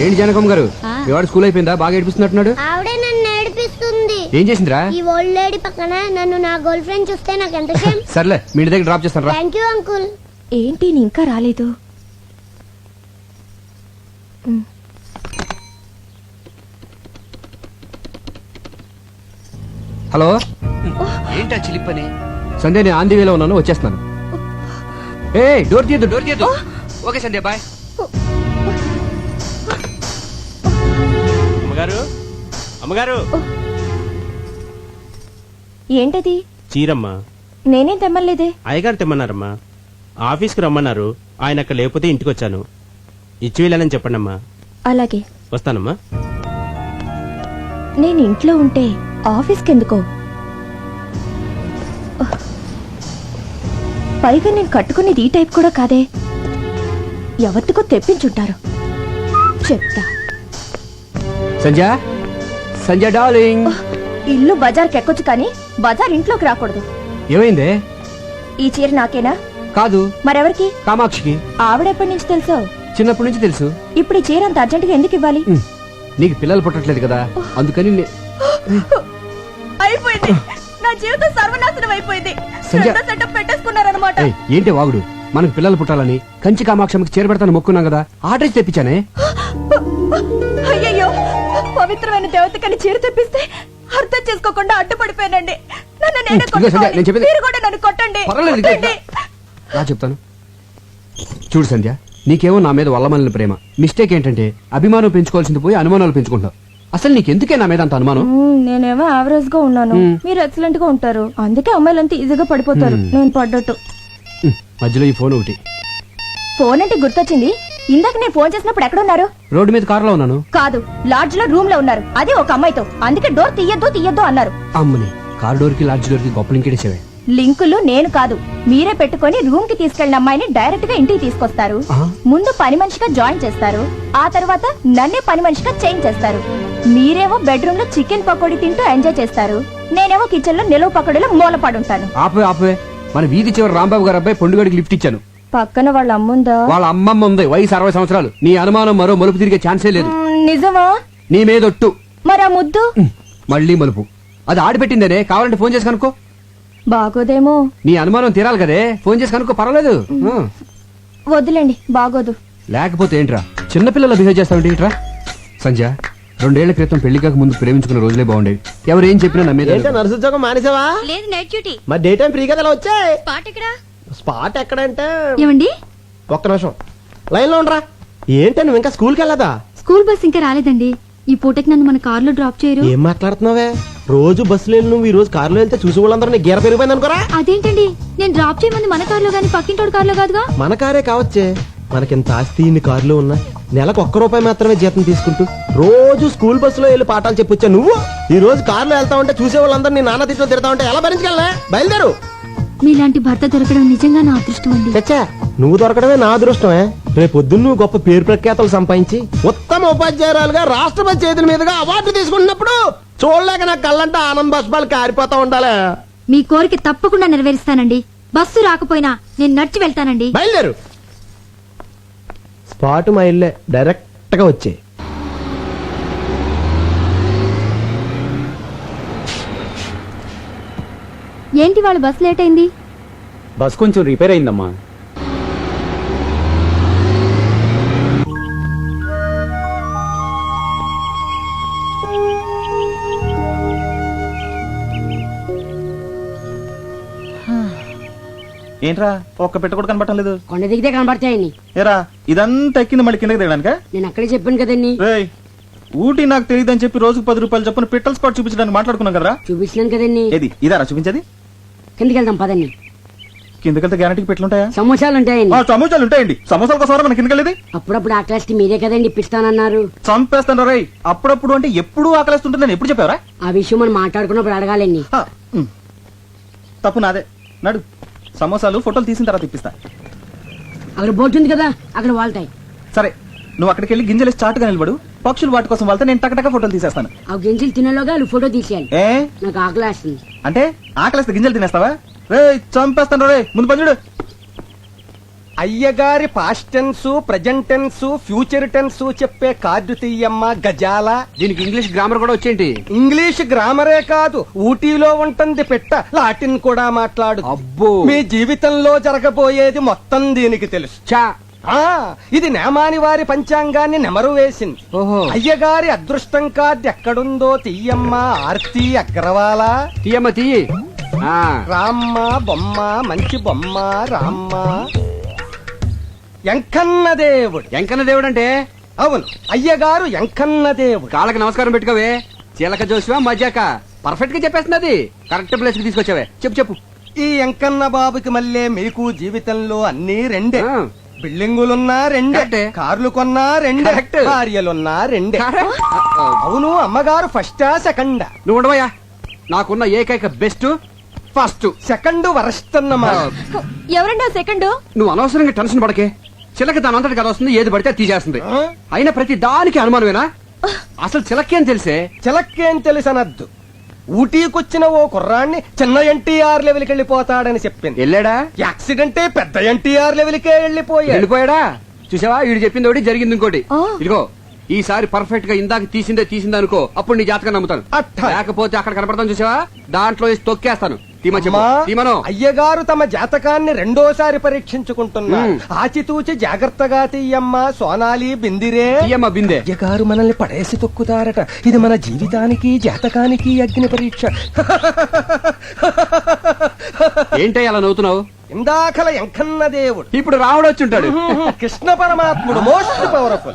ఏంటి జనకమ్మ గారు? వాడు స్కూల్ అయిపోయిందా? బాగా ఏడిపిస్తున్నట్టున్నాడు. ఆవిడే నన్ను ఏడిపిస్తుంది. ఏం చేసిందిరా? ఈ ఓల్డ్ లేడీ పక్కన నన్ను నా గర్ల్ ఫ్రెండ్ చూస్తే నాకు ఎంత షేమ్ సర్లే మీ ఇంటి దగ్గర డ్రాప్ చేస్తాను రా. థ్యాంక్ యూ అంకుల్ ఏంటి నీ ఇంకా రాలేదు? హలో? ఏంటా చిలిపని? సంధ్య నేను ఆంధీ వేలో ఉన్నాను వచ్చేస్తున్నాను. ఏ డోర్ తీయద్దు డోర్ తీయద్దు. Okay Sandhya bye. అమ్మగారు? అమ్మగారు? ఏంటది? చీరమ్మ. నేనేం తెమ్మలేదే అయ్యగారు తెమ్మన్నారమ్మా. ఆఫీస్కి రమ్మన్నారు. ఆయన అక్కడ లేకపోతే ఇంటికి వచ్చాను ఇచ్చి వెళ్ళానని చెప్పండమ్మా. అలాగే. వస్తానమ్మా. నేను ఇంట్లో ఉంటే ఆఫీస్కి ఎందుకో పైగా నేను కట్టుకునేది ఈ టైప్ కూడా కాదే. ఎవరికో తెప్పించుంటారు. చెప్తా. సంధ్య? సంధ్య డార్లింగ్. ఇల్లు బజార్కి ఎక్కొచ్చు కానీ బజార్ ఇంట్లోకి రాకూడదు. ఏమైందే? ఈ చీర నాకేనా? కాదు. మరెవరికి? కామాక్షికి. ఆవిడెప్పటి నుంచి తెలుసో? చిన్నప్పటి నుంచి తెలుసు. ఇప్పుడు ఈ చీర అంత అర్జెంటుగా ఎందుకు ఇవ్వాలి? నీకు పిల్లలు పుట్టట్లేదు కదా అందుకని అయిపోయింది. నా జీవితం సర్వనాశనం అయిపోయింది. సెటప్ పెట్టేసుకున్నారనమాట ఏంటి వాగుడు? మనకు పిల్లలు పుట్టాలని కంచి కామాక్షమికి చేరబెడతాను మొక్కున్నాం కదా ఆర్డర్ తెప్పించానే? అయ్యయ్యో పవిత్రమైన దేవతకని చీర తెప్పిస్తే అర్థం చేసుకోకుండా అడ్డుపడిపోయానండి. నన్ను నేనే కొట్టుకోవాలి. నేను చెప్పేది- మీరు కూడా నన్ను కొట్టండి. పర్వాలేదు, ఇదిగో కొట్టండి. రా చెప్తాను. చూడు సంధ్య నీకేమో నా మీద వల్లమల్లిన ప్రేమ. మిస్టేక్ ఏంటంటే అభిమానం పెంచుకోవాల్సింది పోయి అనుమానాలు పెంచుకుంటావు అసలు నీకెందుకే నా మీద అంత అనుమానం? మ్మ్, నేనేమో యావరేజ్గా ఉన్నాను. మీరు ఎక్సలెంట్గా ఉంటారు. అందుకే అమ్మాయిలంతా ఈజీగా పడిపోతారు. నేను పడ్డట్టు. ఉమ్, మధ్యలో ఈ ఫోన్ ఒకటి. ఫోన్ అంటే గుర్తొచ్చింది? ఇందాక నేను ఫోన్ చేసినప్పుడు ఎక్కడున్నారు? రోడ్డు మీద కారులో ఉన్నాను. కాదు లాడ్జ్లో రూమ్లో ఉన్నారు. అది ఒక అమ్మాయితో. అందుకే డోర్ తీయద్దు తీయద్దు అన్నారు. అమ్మని కార్ డోర్కి లాడ్జ్ డోర్కి గొప్పలు ఇంకేసేవే లింకులు నేను కాదు. మీరే పెట్టుకొని రూమ్కి తీసుకెళ్ళిన అమ్మాయిని డైరెక్ట్గా ఇంటికి తీసుకొస్తారు. ముందు పని మనిషిగా జాయిన్ చేస్తారు. ఆ తర్వాత నన్నే పని మనిషిగా చేంజ్ చేస్తారు. మీరేమో బెడ్రూమ్లో చికెన్ పకోడీ తింటూ ఎంజాయ్ చేస్తారు. నేనేమో కిచెన్లో నిలువ పకోడీలో మూలపడుంటాను ఆపే ఆపే మన వీధి చివరి రాంబాబు గారు అబ్బాయి పండుగడికి లిఫ్ట్ ఇచ్చాను. పక్కన వాళ్ళ అమ్ముందా వాళ్ళ అమ్మమ్మ ఉంది వయసు అరవై సంవత్సరాలు. నీ అనుమానం మరో మలుపు తిరిగే ఛాన్సే లేదు. నిజమా? నీ మీదొట్టు. మరి ఆ ముద్దు? మళ్ళీ మలుపు. అది ఆడిపెట్టిందనే? కావాలంటే ఫోన్ చేసి కనుక్కో. బాగోదేమో. నీ అనుమానం తీరాలి కదే. ఫోన్ చేసి కనుక్కో పర్వాలేదు. ఆ. వద్దులేండి బాగోదు. లేకపోతే ఏంట్రా? చిన్నపిల్లలు బిహేవ్ చేస్తావు ఏంట్రా? సంజయ్ రెండేళ్ళ క్రితం పెళ్ళి కాక ముందు ప్రేమించుకున్న రోజులే బాగుండేవి. ఎవరు ఏం చెప్పినా నమ్మేది ఏంటో నర్సు ఉద్యోగం మానేసావా? లేదు నైట్ డ్యూటీ. మరి డే టైం ఫ్రీ కదా వచ్చాయి. పాట ఇక్కడ స్పాట్ ఎక్కడంటే? ఏమండి? ఒక్క నిమిషం. లైన్లో ఉండరా. ఏంటి నువ్వు ఇంకా స్కూల్కి వెళ్ళదా? స్కూల్ బస్ ఇంకా రాలేదండి. ఈ పూటకి నన్ను మన కార్లో డ్రాప్ చేయరు. ఏం మాట్లాడుతున్నావే? రోజు బస్సులో వెళ్ళి నువ్వు ఈ రోజు కారులో వెళ్తే చూసి వాళ్ళందరూ నీ గీర పెరిగిపోయింది అనుకోరా? అదేంటండి? నేను డ్రాప్ చేయమంది మన కార్లో గానీ పక్కింటోడు కార్లో కాదుగా? మన కారే కావచ్చే. మనకింత ఆస్తి ఇన్ని కారులో ఉన్నా నెలకు ఒక్క రూపాయి మాత్రమే జీతం తీసుకుంటూ రోజు స్కూల్ బస్సులో వెళ్ళి పాఠాలు చెప్పొచ్చా నువ్వు? ఈ రోజు కారులో వెళ్తా ఉంటే చూసే వాళ్ళందరూ నీ నాన్న తిట్లో తిడతా ఉంటే ఎలా భరించగలనే? బయలుదేరు. మీలాంటి భర్త దొరకడం నిజంగా నా అదృష్టం అండి. చచ్చా నువ్వు దొరకడమే నా అదృష్టమే. రేపు పొద్దున్న నువ్వు గొప్ప పేరు ప్రఖ్యాతలు సంపాదించి ఉత్తమ ఉపాధ్యాయురాలుగా రాష్ట్రపతి చేతుల మీదుగా అవార్డు తీసుకుంటున్నప్పుడు చూడలేక నా కళ్ళంటే ఆనంద బాష్పాలు కారిపోతా ఉండాలి. మీ కోరిక తప్పకుండా నెరవేరుస్తానండి. బస్సు రాకపోయినా నేను నడిచి వెళ్తానండి. బయలుదేరు. స్పాట్ మా ఇల్లే డైరెక్ట్గా వచ్చే ఏంటి వాళ్ళ బస్ లేట్ అయింది బస్ కొంచెం రిపేర్ అయిందమ్మా. ఏంట్రా ఒక్క పెట్ట కూడా కనపడటం లేదు? కొండ దిగితే కనబడతాయని. ఏరా ఇదంతా ఎక్కింది మళ్ళీ కిందకి దిగడానిక నేను అక్కడే చెప్పాను కదండి. రేయ్ ఊటీ నాకు తెలియదని చెప్పి రోజుకు పది రూపాయలు చొప్పున పిట్టల స్పాట్ చూపించడానికి మాట్లాడుకున్నాం కదరా? చూపించినాను కదండి. ఏది ఇదారా చూపించేది? కిందకి వెళ్దాం పదండి. కిందకెళ్తే గ్యారంటీకి పెట్లుంటాయా? సమోసాలు ఉంటాయండి సమోసాలు ఉంటాయండి. సమోసాల కోసం మన కిందకెళ్ళేది? అప్పుడప్పుడు ఆ క్లాస్కి మీరే కదండి ఇప్పిస్తానన్నారు చంపేస్తాను రేయ్. అప్పుడప్పుడు అంటే ఎప్పుడు ఆకలిస్తుంటుంది నేను ఎప్పుడు చెప్పావరా? ఆ విషయం మనం మాట్లాడుకున్నప్పుడు అడగాలండి. తప్పు నాదే. నడు. సమోసాలు ఫోటోలు తీసిన తర్వాత ఇప్పిస్తా. అక్కడ బోట్ ఉంది కదా అక్కడ వాళ్తాయి. సరే నువ్వు అక్కడికి వెళ్ళి గింజలు చాటుగా నిలబడు. పక్షులు వాటి కోసం వెళ్తే నేను టకటక ఫోటోలు తీసేస్తాను. ఆ గింజలు తినేలోగా ఫోటో తీసేయాలి. ఏ? నాకు ఆకలి అంటే ఆకలిస్తే గింజలు తినేస్తావా? రే చంపేస్తాను రే ముందు పంచుడు అయ్యగారి past tense present tense future tense చెప్పే కార్డు తీయమ్మ గజాల. దీనికి ఇంగ్లీష్ గ్రామర్ కూడా వచ్చేంటి? ఇంగ్లీష్ గ్రామరే కాదు ఊటీలో ఉంటుంది పెట్ట. లాటిన్ కూడా మాట్లాడు. అబ్బో. మీ జీవితంలో జరగబోయేది మొత్తం దీనికి తెలుసు. చా ఆ ఇది నేమాని వారి పంచాంగాన్ని నెమరు వేసింది. ఓహో. అయ్యగారి అదృష్టం కార్డు ఎక్కడుందో తీయమ్మ ఆర్తి అగ్రవాల? తీయమ్మ తీయి. ఆ, రామ్మ బొమ్మ మంచి బొమ్మ రామ్మ. ఎంకన్న దేవుడు. ఎంకన్న దేవుడు అంటే అవును అయ్యగారు ఎంకన్న దేవుడు. కాళ్ళకి నమస్కారం పెట్టుకోవే. చీలక జోసివా మజాక పర్ఫెక్ట్గా చెప్పేస్తున్నది కరెక్ట్ ప్లేస్కి తీసుకొచ్చావే. చెప్పు చెప్పు. ఈ ఎంకన్న బాబుకి మళ్ళీ మీకు జీవితంలో అన్ని రెండే. బిల్డింగులున్నా రెండే. కార్లు కొన్నా రెండే. భార్యలున్నా రెండే. అవును అమ్మగారు ఫస్టా సెకండా? నువ్వు ఉండవయ్యా. నాకున్న ఏకైక బెస్ట్ ఫస్ట్. సెకండ్ వరస్ట్ అన్నమాట ఎవరండి సెకండ్? నువ్వు అనవసరంగా టెన్షన్ పడకే. చిలక దాని అంతటి కదా వస్తుంది. ఏది పడితే అది తీసేస్తుంది? అయినా ప్రతి దానికి అనుమానమేనా? అసలు చిలకేం తెలిసే? చిలక్కేం తెలుసనద్దు. ఊటీకొచ్చిన ఓ కుర్రాన్ని చిన్న ఎన్టీఆర్ లెవెల్కి వెళ్ళిపోతాడని చెప్పింది. వెళ్ళాడా? యాక్సిడెంటే పెద్ద ఎన్టీఆర్ లెవెల్కే వెళ్ళిపోయాడు. వెళ్ళిపోయాడా? చూసావా? వీడు చెప్పింది ఒకటి జరిగింది ఇంకోటి. ఇదిగో ఈసారి పర్ఫెక్ట్గా ఇందాక తీసిందే తీసిందే అనుకో అప్పుడు నీ జాతకం నమ్ముతాను. అట్టా. లేకపోతే అక్కడ కనపడతాను చూసావా? దాంట్లో వేసి తొక్కేస్తాను. తీమ చెప్పు. అమ్మా, తీమను. అయ్యగారు తమ జాతకాన్ని రెండోసారి పరీక్షించుకుంటున్నారు ఉమ్. ఆచితూచి జాగ్రత్తగా తీయమ్మ సోనాలి బిందిరే. తీయమ్మ బిందె. అయ్యగారు మనల్ని పడేసి తొక్కుతారట. ఇది మన జీవితానికి జాతకానికి అగ్ని పరీక్ష. ఏంటో అలా నవ్వుతున్నావు? ఇందాకల ఎంకన్న దేవుడు. ఇప్పుడు రాముడు వచ్చి ఉంటాడు. కృష్ణ పరమాత్ముడు మోస్ట్ పవర్ఫుల్.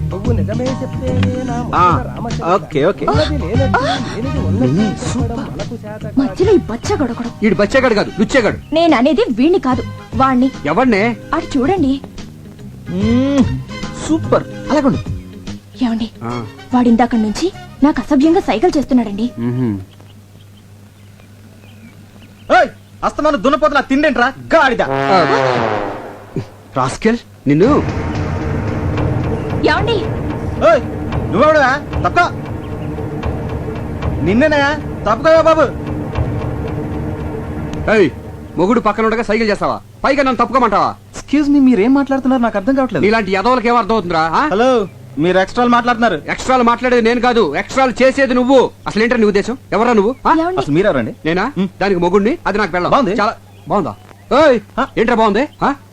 నువ్వు నిజమే చెప్తేనే నా ఆ, మొదట రామచంద్ర. Okay okay. ఉన్నది లేనట్టు, లేనిది ఉన్నట్టు చెప్పడం మనకు చేత కాదు. మధ్యలో ఈ బచ్చ గొడగడు ఈడు బచ్చేగాడు కాదు లుచ్చేగాడు. నేను అనేది వీణ్ణి కాదు వాణ్ణి. ఎవడనే? అటు చూడండి. సూపర్. అలాగండి. ఏమండి? వాడిందాక నుంచి నాకు అసభ్యంగా సైకిల్ చేస్తున్నాడండి. అస్తమాను దున్నపోతున్నా తిండేంట్రా? గాడిద. రాస్కెల్ నిన్ను. ఏమండి? నువ్వెవడవా? తప్ప నిన్నేనా తప్పుకోవా బాబు. ఏయ్ మొగుడు పక్కన ఉండగా సైకిల్ చేస్తావా? పైగా నన్ను తప్పుకోమంటావా? ఎక్స్క్యూజ్ మీ మీరేం మాట్లాడుతున్నారు? నాకు అర్థం కావట్లేదు. నీలాంటి యదవులకి ఏం అర్థం అవుతుందిరా ఆ? హలో మీరు ఎక్స్ట్రాలు మాట్లాడుతున్నారు. ఎక్స్ట్రాలు మాట్లాడేది నేను కాదు. ఎక్స్ట్రాలు చేసేది నువ్వు. అసలు ఏంటో నీ ఉద్దేశం? ఎవరా నువ్వు? ఆ? ఏమండి? అసలు మీరెవరండి? నేనా? ఉమ్. దానికి మొగుడిని అది నాకు పెళ్ళం. బాగుంది. చాలా బాగుందా? ఏయ్ ఆ? ఏంట్రా బాగుంది? ఆ?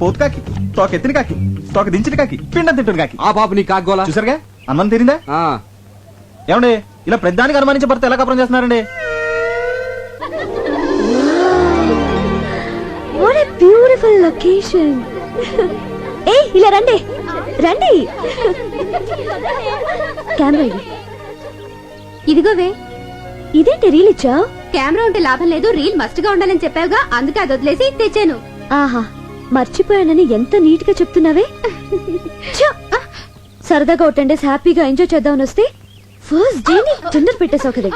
పోతు కాకి తోక ఎత్తిన కాకి తోక దించిన కాకి పిండం తింటున్న కాకి. ఆ పాప నీ కాగోలా చూసారుగా? అనుమానం తీరిందా? ఆ, ఏమండి ఇలా ప్రతిదానికి అనుమానించే భర్త ఎలా కపరం చేస్తున్నారండి? వాట్ ఏ బ్యూటిఫుల్ లొకేషన్ ఏ ఇలా రండి. రండి. కెమెరా ఇది. ఇదిగోవే ఇదేంటి రీల్ ఇచ్చా కెమెరా ఉంటే లాభం లేదు రీల్ మస్ట్గా ఉండాలని చెప్పావుగా అందుకే అది వదిలేసి తెచ్చాను. ఆహా. మర్చిపోయానని ఎంత నీట్గా చెప్తున్నావే సరదాగా ఒక టెన్ డేస్ హ్యాపీగా ఎంజాయ్ చేద్దామని వస్తే ఫస్ట్ డేని తొందర పెట్టేసావు కదా